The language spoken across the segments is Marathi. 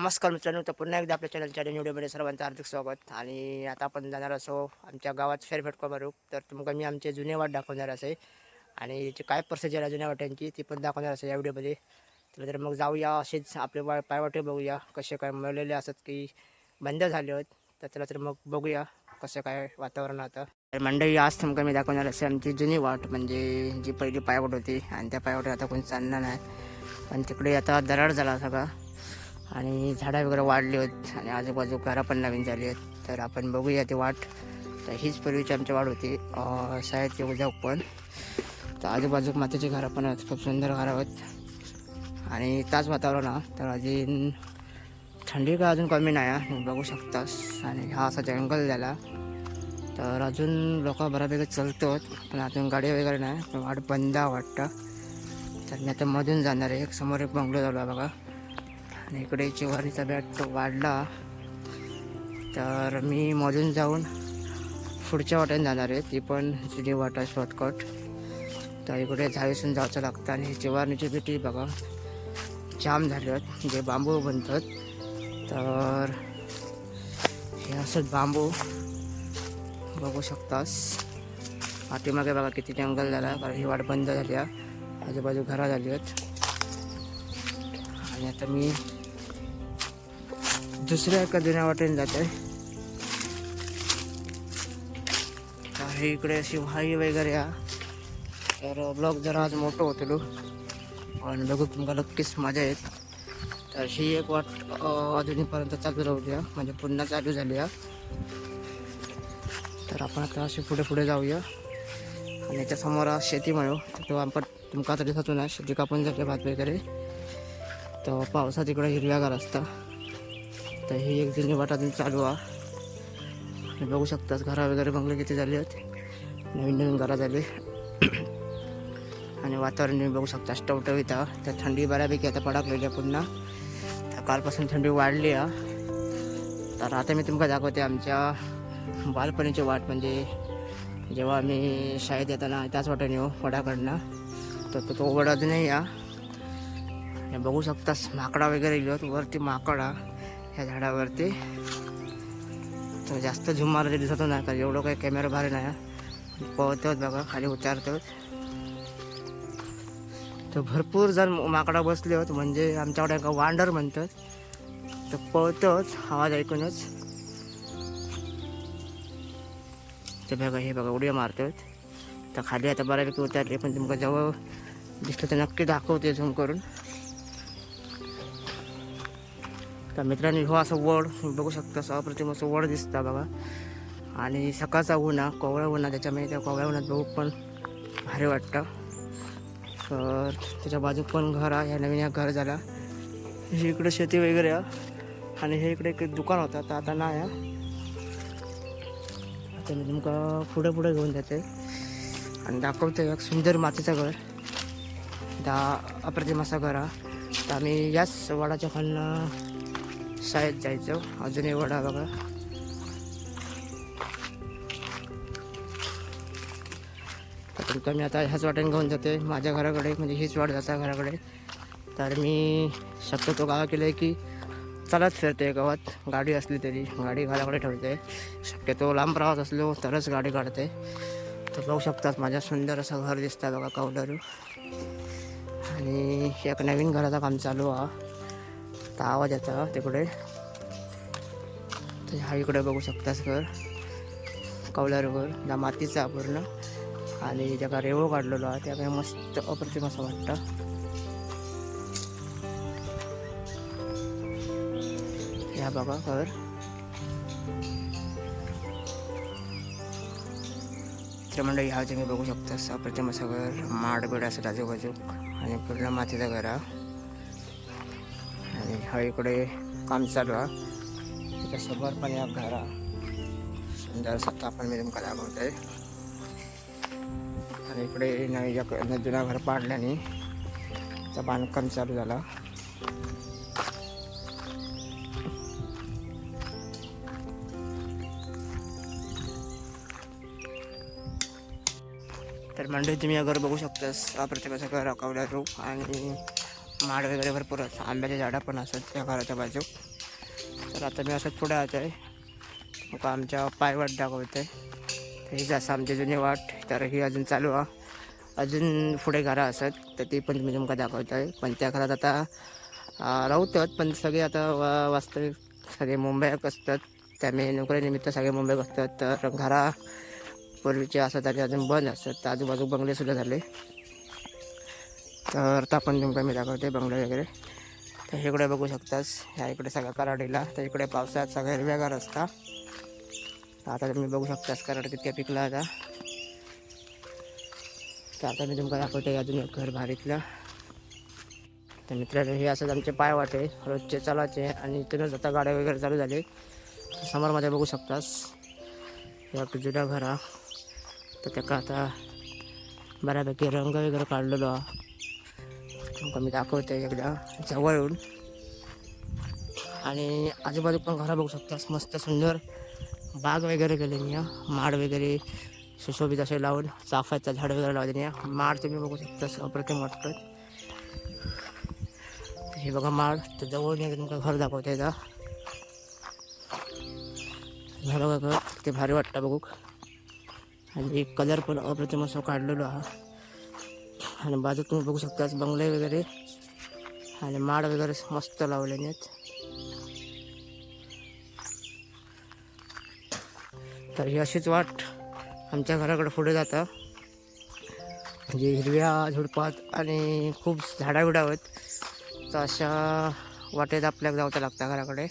नमस्कार मित्रांनो तर पुन्हा एकदा आपल्या चॅनलच्या व्हिडिओमध्ये सर्वांचं हार्दिक स्वागत. आणि आता आपण जाणार असो आमच्या गावात फेरफटका मारू तर तुमका मी आमचे जुने वाट दाखवणार असे. आणि याची काय प्रोसिजर आहे जुन्या वाट्यांची ती पण दाखवणार असे या व्हिडिओमध्ये. तर तर मग जाऊया असेच आपले वा पायवाटे बघूया कसे काय मिळलेले असत की बंद झाले आहेत. तर चला तर मग बघूया कसं काय वातावरण आता. तर मंडळी आज तुमका मी दाखवणार असे आमची जुनी वाट म्हणजे जी पहिली पायवाट होती. आणि त्या पायवाटे आता कोणी चालणार नाही. पण तिकडे आता दराड झाला सगळा. आणि झाडं वगैरे वाढली आहेत आणि आजूबाजू घरं पण नवीन झाली आहेत. तर आपण बघूया ती वाट. तर हीच पूर्वीची आमची वाट होती शाळेची उद्या पण. तर आजूबाजू मातीची घरं पण आहेत खूप सुंदर घरं आहेत. आणि ताज वातावरण हा. तर अजून थंडी काय अजून कमी नाही आहे बघू शकतास. आणि हा असा जंगल झाला. तर अजून लोक बऱ्यापैकी चलतो पण अजून गाडी वगैरे नाही. पण वाट बंद वाटतं. तर मी आता मधून जाणार आहे. एक समोर एक बंगलो झाला बघा. आणि इकडे चिवारीचा बॅट वाढला. तर मी मधून जाऊन पुढच्या वाट्याने जाणार आहे. ती पण जुनी वाटा शॉर्टकट तर इकडे झाडीसून जायचं लागतं आणि चिवारणीची पेटी बघा जाम झाले आहेत. जे बांबू बनतात. तर हे असं बांबू बघू शकतास. पाठीमागे बघा किती जंगल झाला कारण ही वाट बंद झाली आहे. आजूबाजू घरा झाली आहेत. आणि आता मी दुसऱ्या एका जुन्या वाटेने जात आहे. हे इकडे अशी वाई वगैरे या. तर ब्लॉग जरा आज मोठं होतो आणि बघू तुमका नक्कीच मजा येत तर ही एक वाट अजूनपर्यंत चालू राहू द्या. म्हणजे पुन्हा चालू झाली आहे तर आपण आता असे पुढे पुढे जाऊया. आणि याच्यासमोर शेती म्हणू. तो आपण तुमका तरी दिसतो ना शेती कापून जाते भात वगैरे. तर पावसात इकडे हिरव्यागार असता. तर ही एक जुनी वाट अजून चालू आहे. बघू शकतास घरा वगैरे बंगले किती झाले आहेत. नवीन नवीन घरा झाले. आणि वातावरण तुम्ही बघू शकता टवटवीत आहे. तर थंडी बऱ्यापैकी आता पडाकलेली आहे पुन्हा. तर कालपासून थंडी वाढली आहे. तर आता मी तुमका दाखवते आमच्या बालपणीची वाट. म्हणजे जेव्हा आम्ही शाळेत येताना त्याच वाटेने येऊ वडाकडनं. तर तो तो वड अजूनही या बघू शकतास माकडा वगैरे गेलो वरती माकडा ह्या झाडावरती. तर जास्त झूम मारायचे दिसत नाही कारण एवढं काही कॅमेरा भारी नाही पोहतोच बघा खाली उतारतोच तर भरपूर जण माकडा बसले होत म्हणजे आमच्याकडे एका वांडर म्हणतात. तर पळतोच आवाज ऐकूनच. तर बघा हे बघा उड्या मारतात. तर खाली आता बऱ्यापैकी उतरले पण तुमका जवळ दिसलं तर नक्की दाखवते झूम करून. तर मित्रांनो हो असं वड बघू शकता असं अप्रतिम असं वड दिसतं बघा. आणि सकाळचा उन्हा कोवळा उन्हा त्याच्यामुळे त्या कोवळ्या उन्हात बघू पण भारी वाटतं. तर त्याच्या बाजू पण घर आहे ह्या नवीन घर झाला. हे इकडे शेती वगैरे आणि हे इकडे एक दुकान होतं तर आता नाही आता मी तुमका पुढे पुढे घेऊन जाते. आणि दाखवते एक सुंदर मातीचं घर. दा अप्रतिम असं घर आहे. तर आम्ही याच वडाच्या खालनं शाळेत जायचो. अजूनही वडा बघा. तर मी आता ह्याच वाटेने घेऊन जाते. माझ्या घराकडे म्हणजे हीच वाट जाता घराकडे. तर मी शक्यतो गावा केलं आहे की चालत फिरते गावात. गाडी असली तरी गाडी घराकडे ठेवते. शक्यतो लांब प्रवास असलो तरच गाडी काढते. तर बघू शकतात माझ्या सुंदर असं घर दिसतं बघा कवडरू आणि एक नवीन घराचं काम चालू आहे. आता आवाज येतो तिकडे. तर हा इकडे बघू शकतास घर. कौलार घर त्या मातीचा पूर्ण. आणि ज्याका रेवो काढलेलो आहे त्या काय मस्त अप्रतिम असं वाटतं. ह्या बघा घर. तर मंडळी ह्या तुम्ही बघू शकता अप्रतिम असं घर. माड बिड असं आजूबाजू आणि पूर्ण मातीचं घर. आहे आणि हा इकडे काम चालू आहे. त्याच्यासमोर पण एक घर सुंदर असं पण मी तुमका दाखवतोय आणि इकडे नवी जुना घर पाडल्याने त्याचं बांधकाम चालू झाला. तर मंडळी तुम्ही या घर बघू शकतास. अप्रतिमाचं घर अकावल्या रूप आणि माड वगैरे भरपूर असतात आंब्याचे झाडं पण असतात त्या घराच्या बाजू. तर आता मी असंच पुढे आत आहे मग आमच्या पायवाट दाखवते ही असं आमची जुनी वाट. तर ही अजून चालू आहे. अजून पुढे घरं असत तर ती पण मी तुमका दाखवत आहे पण त्या घरात आता अं, राहतात पण सगळे आता वा वास्तविक सगळे मुंबईत असतात. त्यामुळे नोकरीनिमित्त सगळे मुंबईक असतात. तर घरा पूर्वीचे असतात आणि अजून बंद असतात. तर आजूबाजू बंगलेसुद्धा झाले. तर आता पण तुमका मी दाखवते बंगले वगैरे. तर इकडे बघू शकतास. ह्या इकडे सगळ्या कराडीला. तर इकडे पावसाळ्यात सगळं हिरव्यागार असता आता तुम्ही बघू शकतास कराड कितक्या पिकला आता. तर आता मी तुमका दाखवते अजून एक घर भारीतलं. तर मित्रांनो हे असंच आमचे पाय वाटे. रोजचे चालायचे आणि इथूनच आता गाड्या वगैरे चालू झाले. समोरमध्ये बघू शकतास. या जुन्या घरा तर त्याका आता बऱ्यापैकी रंग वगैरे काढलेलो हा. तुमका मी दाखवते एकदा जवळ येऊन आणि आजूबाजू पण घरा बघू शकतास मस्त सुंदर बाग वगैरे केलेली आहे. माड वगैरे सुशोभित असे लावून चाफ्याचं झाड वगैरे लावलेली आहे. माड तुम्ही बघू शकता अप्रतिम वाटतं. हे बघा माड तर जवळ मी तुमका घर दाखवता आता घर बघा घर ते भारी वाटतं बघू आणि कलर पण अप्रतिम असं काढलेलो हा आणि बाजूत तुम्ही बघू शकता बंगले वगैरे आणि माड वगैरे मस्त लावलेले आहेत. तर ही अशीच वाट आमच्या घराकडे पुढे जातं. म्हणजे हिरव्या झुडपात आणि खूप झाडाबिडा आहेत. तर अशा वाटेत आपल्याला जावं लागतं घराकडे.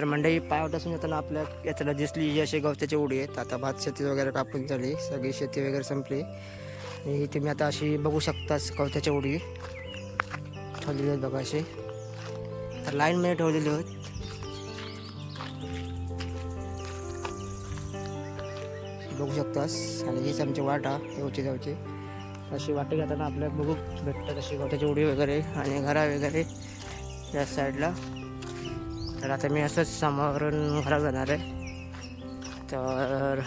तर मंडई पाय असून येताना आपल्या याच्याला दिसली ही अशी गवताची उडी आहेत. आता भात शेती वगैरे कापून झाली सगळी शेती वगैरे संपली. आणि तुम्ही आता अशी बघू शकताच गवताच्या उडी. ठेवलेली आहेत बघा अशी. तर लाईनमध्ये ठेवलेली आहेत. बघू शकतास. आणि हीच आमची वाट हा येऊची जाऊची अशी वाटे घेताना आपल्याला बघू भेटतात अशी गवताची उडी वगैरे आणि घरा वगैरे या साईडला तर आता मी असंच समोरून घरात जाणार आहे. तर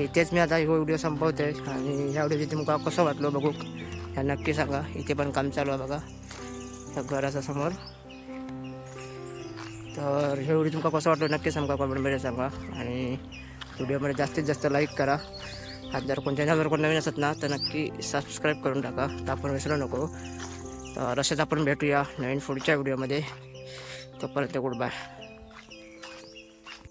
इथेच मी आता हो व्हिडिओ संपवते आणि ह्या व्हिडिओ तुमका कसं वाटलं बघू. ह्या नक्की सांगा. इथे पण काम चालू आहे बघा. घराच्या समोर. तर हे व्हिडिओ तुमका कसं वाटलं नक्की सांगा. कॉमेंटमध्ये सांगा. आणि व्हिडिओमध्ये जास्तीत जास्त लाईक करा. आणि जर कोणत्या जर कोण नवीन असत ना तर नक्की सबस्क्राईब करून टाका. तर आपण विसरू नको. तर असेच आपण भेटूया नवीन पुढच्या व्हिडिओमध्ये. Topa el Tegurba.